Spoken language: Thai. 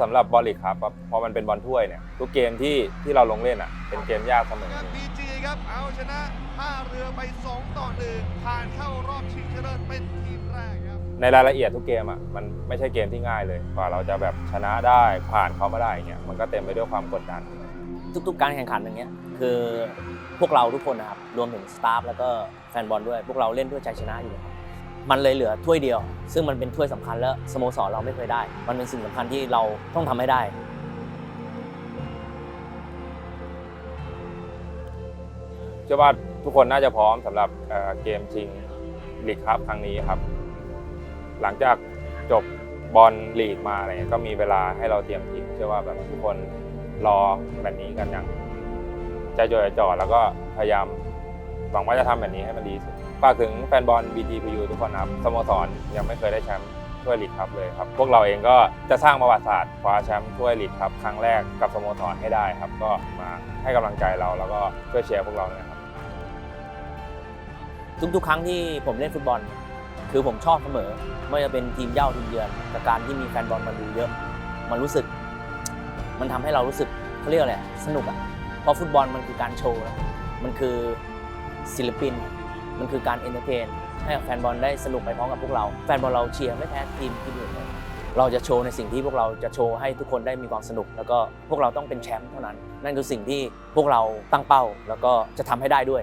สำหรับบอลลีกครับพอมันเป็นบอลถ้วยเนี่ยทุกเกมที่ที่เราลงเล่นอะเป็นเกมยากเสมอพีจีครับเอาชนะท่าเรือไป 2 ต่อ1ผ่านเข้ารอบชิงชนะเลิศเป็นทีมแรกครับในรายละเอียดทุกเกมอะมันไม่ใช่เกมที่ง่ายเลยกว่าเราจะแบบชนะได้ผ่านเขามาได้อย่างเงี้ยมันก็เต็มไปด้วยความกดดัน ทุกๆ การแข่งขันอย่างเงี้ยคือพวกเราทุกคนนะครับรวมถึงสตาฟแล้วก็แฟนบอลด้วย พวกเราเล่นด้วยใจชนะอยู่แล้วครับ มันเลยเหลือถ้วยเดียว ซึ่งมันเป็นถ้วยสำคัญแล้วสโมสรเราไม่เคยได้ มันเป็นสิ่งสำคัญที่เราต้องทำให้ได้เชื่อว่าทุกคนน่าจะพร้อมสำหรับเกมชิงลีกครับครั้งนี้ครับ หลังจากจบบอลลีกมาอะไรเงี้ยก็มีเวลาให้เราเตรียมทีมเชื่อว่าแบบทุกคนรอแบบนี้กันอย่างใจจดใจจ่อแล้วก็พยายาม หวังว่าจะทำแบบนี้ให้มันดีที่สุดฝากถึงแฟนบอล BTPU ทุกคนครับสโมสรยังไม่เคยได้แชมป์ถ้วยลีกครับเลยครับ พวกเราเองก็จะสร้างประวัติศาสตร์คว้าแชมป์ถ้วยลีกครับครั้งแรกกับสโมสรให้ได้ครับ ก็มาให้กำลังใจเราแล้วก็ช่วยเชียร์พวกเราเนี่ยครับทุกๆ ครั้งที่ผมเล่นฟุตบอล คือผมชอบเสมอไม่ว่าจะเป็นทีมเย่าทีมเยือนแต่การที่มีแฟนบอลมาดูเยอะ มันรู้สึก มันทำให้เรารู้สึกเขาเรียกอะไรสนุกอะเพราะฟุตบอลมันคือการโชว์นะมันคือ ศิลปิน มันคือการเอนเตอร์เทนให้กับแฟนบอลได้สนุกไปพร้อมกับพวกเรา แฟนบอลเราเชียร์ไม่แพ้ทีมที่อื่นเลยเราจะโชว์ในสิ่งที่พวกเราจะโชว์ให้ทุกคนได้มีความสนุก แล้วก็พวกเราต้องเป็นแชมป์เท่านั้น นั่นคือสิ่งที่พวกเราตั้งเป้า แล้วก็จะทำให้ได้ด้วย